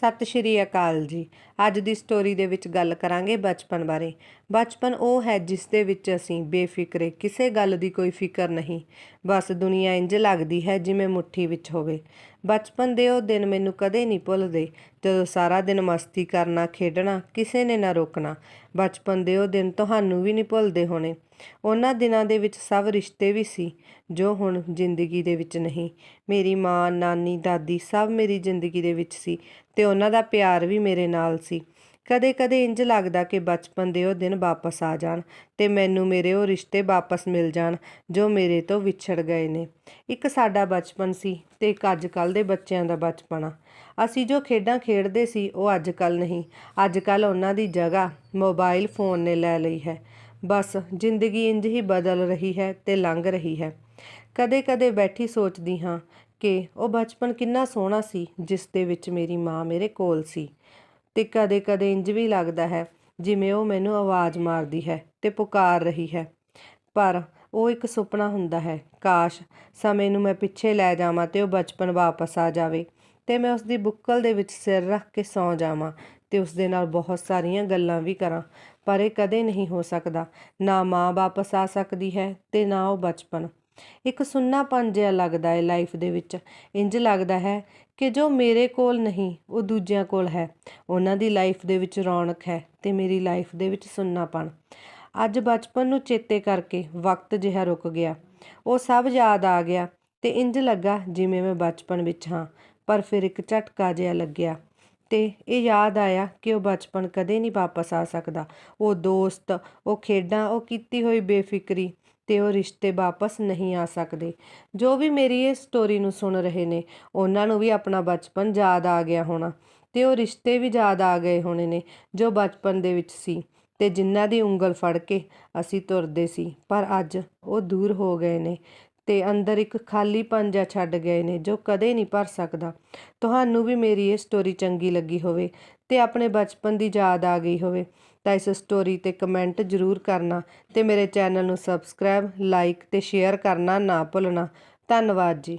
ਸਤਿ ਸ਼੍ਰੀ ਅਕਾਲ ਜੀ। ਅੱਜ ਦੀ ਸਟੋਰੀ ਦੇ ਵਿੱਚ ਗੱਲ ਕਰਾਂਗੇ ਬਚਪਨ ਬਾਰੇ। ਬਚਪਨ ਉਹ ਹੈ ਜਿਸ ਦੇ ਵਿੱਚ ਅਸੀਂ ਬੇਫਿਕਰੇ, ਕਿਸੇ ਗੱਲ ਦੀ ਕੋਈ ਫਿਕਰ ਨਹੀਂ। ਬਸ ਦੁਨੀਆ ਇੰਜ ਲੱਗਦੀ ਹੈ ਜਿਵੇਂ ਮੁੱਠੀ ਵਿੱਚ ਹੋਵੇ। ਬਚਪਨ ਦੇ ਉਹ ਦਿਨ ਮੈਨੂੰ ਕਦੇ ਨਹੀਂ ਭੁੱਲਦੇ ਜਦੋਂ ਸਾਰਾ ਦਿਨ ਮਸਤੀ ਕਰਨਾ, ਖੇਡਣਾ, ਕਿਸੇ ਨੇ ਨਾ ਰੋਕਣਾ, ਬਚਪਨ ਦੇ ਉਹ ਦਿਨ ਤੁਹਾਨੂੰ ਵੀ ਨਹੀਂ ਭੁੱਲਦੇ ਹੋਣੇ। ਉਹਨਾਂ ਦਿਨਾਂ ਦੇ ਵਿੱਚ ਸਭ ਰਿਸ਼ਤੇ ਵੀ ਸੀ, ਜੋ ਹੁਣ ਜ਼ਿੰਦਗੀ ਦੇ ਵਿੱਚ ਨਹੀਂ। ਮੇਰੀ ਮਾਂ, ਨਾਨੀ, ਦਾਦੀ ਸਭ ਮੇਰੀ ਜ਼ਿੰਦਗੀ ਦੇ ਵਿੱਚ ਸੀ ਤੇ ਉਹਨਾਂ ਦਾ ਪਿਆਰ ਵੀ ਮੇਰੇ ਨਾਲ ਸੀ। ਕਦੇ-ਕਦੇ ਇੰਜ ਲੱਗਦਾ ਕਿ ਬਚਪਨ ਦੇ ਉਹ ਦਿਨ ਵਾਪਸ ਆ ਜਾਣ ਤੇ ਮੈਨੂੰ ਮੇਰੇ ਉਹ ਰਿਸ਼ਤੇ ਵਾਪਸ ਮਿਲ ਜਾਣ, ਜੋ ਮੇਰੇ ਤੋਂ ਵਿਛੜ ਗਏ ਨੇ। ਇੱਕ ਸਾਡਾ ਬਚਪਨ ਸੀ ਤੇ ਇੱਕ ਅੱਜ-ਕੱਲ ਦੇ ਬੱਚਿਆਂ ਦਾ ਬਚਪਨ ਆ। ਅਸੀਂ ਜੋ ਖੇਡਾਂ ਖੇਡਦੇ ਸੀ, ਉਹ ਅੱਜ-ਕੱਲ ਨਹੀਂ। ਅੱਜ-ਕੱਲ ਉਹਨਾਂ ਦੀ ਜਗ੍ਹਾ ਮੋਬਾਈਲ ਫੋਨ ਨੇ ਲੈ ਲਈ ਹੈ। ਬਸ ਜ਼ਿੰਦਗੀ ਇੰਜ ਹੀ ਬਦਲ ਰਹੀ ਹੈ ਤੇ ਲੰਘ ਰਹੀ ਹੈ। ਕਦੇ-ਕਦੇ ਬੈਠੀ ਸੋਚਦੀ ਹਾਂ ਕਿ ਉਹ ਬਚਪਨ ਕਿੰਨਾ ਸੋਹਣਾ ਸੀ, ਜਿਸ ਦੇ ਵਿੱਚ ਮੇਰੀ ਮਾਂ ਮੇਰੇ ਕੋਲ ਸੀ। ਤੇ ਕਦੇ-ਕਦੇ ਇੰਜ ਵੀ ਲੱਗਦਾ ਹੈ, ਜਿਵੇਂ ਉਹ ਮੈਨੂੰ ਆਵਾਜ਼ ਮਾਰਦੀ ਹੈ ਤੇ ਪੁਕਾਰ ਰਹੀ ਹੈ। ਪਰ ਉਹ ਇੱਕ ਸੁਪਨਾ ਹੁੰਦਾ ਹੈ, ਕਾਸ਼ ਸਮੇਂ ਨੂੰ ਮੈਂ ਪਿੱਛੇ ਲੈ ਜਾਵਾਂ ਤੇ ਉਹ ਬਚਪਨ ਵਾਪਸ ਆ ਜਾਵੇ ਤੇ ਮੈਂ ਉਸ ਦੀ ਬੁੱਕਲ ਦੇ ਵਿੱਚ ਸਿਰ ਰੱਖ ਕੇ ਸੌਂ ਜਾਵਾਂ ਤੇ ਉਸ ਦੇ ਨਾਲ ਬਹੁਤ ਸਾਰੀਆਂ ਗੱਲਾਂ ਵੀ ਕਰਾਂ, ਪਰ ਇਹ ਕਦੇ ਨਹੀਂ ਹੋ ਸਕਦਾ। ਨਾ ਮਾਂ ਵਾਪਸ ਆ ਸਕਦੀ ਹੈ ਤੇ ਨਾ ਉਹ ਬਚਪਨ। ਇੱਕ ਸੁੰਨਾਪਨ ਜਿਹਾ ਲੱਗਦਾ ਹੈ ਲਾਈਫ ਦੇ ਵਿੱਚ। ਇੰਜ ਲੱਗਦਾ ਹੈ ਕਿ ਜੋ ਮੇਰੇ ਕੋਲ ਨਹੀਂ, ਉਹ ਦੂਜਿਆਂ ਕੋਲ ਹੈ। ਉਹਨਾਂ ਦੀ ਲਾਈਫ ਦੇ ਵਿੱਚ ਰੌਣਕ ਹੈ ਤੇ ਮੇਰੀ ਲਾਈਫ ਦੇ ਵਿੱਚ ਸੁੰਨਾਪਨ ਅੱਜ ਬਚਪਨ ਨੂੰ ਚੇਤੇ ਕਰਕੇ ਵਕਤ ਜਿਹਾ ਰੁਕ ਗਿਆ। ਉਹ ਸਭ ਯਾਦ ਆ ਗਿਆ ਤੇ ਇੰਜ ਲੱਗਾ ਜਿਵੇਂ ਮੈਂ ਬਚਪਨ ਵਿੱਚ ਹਾਂ, ਪਰ ਫਿਰ ਇੱਕ ਝਟਕਾ ਜਿਹਾ ਲੱਗਿਆ। ਤੇ ਇਹ ਯਾਦ ਆਇਆ ਕਿ ਉਹ ਬਚਪਨ ਕਦੇ ਨਹੀਂ ਵਾਪਸ ਆ ਸਕਦਾ। ਉਹ ਦੋਸਤ, ਉਹ ਖੇਡਾਂ, ਉਹ ਕੀਤੀ ਹੋਈ ਬੇਫਿਕਰੀ ਤੇ ਉਹ ਰਿਸ਼ਤੇ ਵਾਪਸ ਨਹੀਂ ਆ ਸਕਦੇ। ਜੋ ਵੀ ਮੇਰੀ ਇਹ ਸਟੋਰੀ ਨੂੰ ਸੁਣ ਰਹੇ ਨੇ, ਉਹਨਾਂ ਨੂੰ ਵੀ ਆਪਣਾ ਬਚਪਨ ਯਾਦ ਆ ਗਿਆ ਹੋਣਾ ਤੇ ਉਹ ਰਿਸ਼ਤੇ ਵੀ ਯਾਦ ਆ ਗਏ ਹੋਣੇ ਨੇ ਜੋ ਬਚਪਨ ਦੇ ਵਿੱਚ ਸੀ ਤੇ ਜਿਨ੍ਹਾਂ ਦੀ ਉਂਗਲ ਫੜ ਕੇ ਅਸੀਂ ਤੁਰਦੇ ਸੀ। ਪਰ ਅੱਜ ਉਹ ਦੂਰ ਹੋ ਗਏ ਨੇ ਤੇ ਅੰਦਰ ਇੱਕ ਖਾਲੀ ਜਿਹਾ ਛੱਡ ਗਏ ਨੇ, ਜੋ ਕਦੇ ਨਹੀਂ ਭਰ ਸਕਦਾ। ਤੁਹਾਨੂੰ ਵੀ ਮੇਰੀ ਇਹ ਸਟੋਰੀ ਚੰਗੀ ਲੱਗੀ ਹੋਵੇ ਤੇ ਆਪਣੇ ਬਚਪਨ ਦੀ ਯਾਦ ਆ ਗਈ ਹੋਵੇ, ਤਾਂ ਇਸ ਸਟੋਰੀ ਤੇ ਕਮੈਂਟ ਜ਼ਰੂਰ ਕਰਨਾ ਤੇ ਮੇਰੇ ਚੈਨਲ ਨੂੰ ਸਬਸਕ੍ਰਾਈਬ ਲਾਈਕ ਤੇ ਸ਼ੇਅਰ ਕਰਨਾ ਨਾ ਭੁੱਲਣਾ। ਧੰਨਵਾਦ ਜੀ।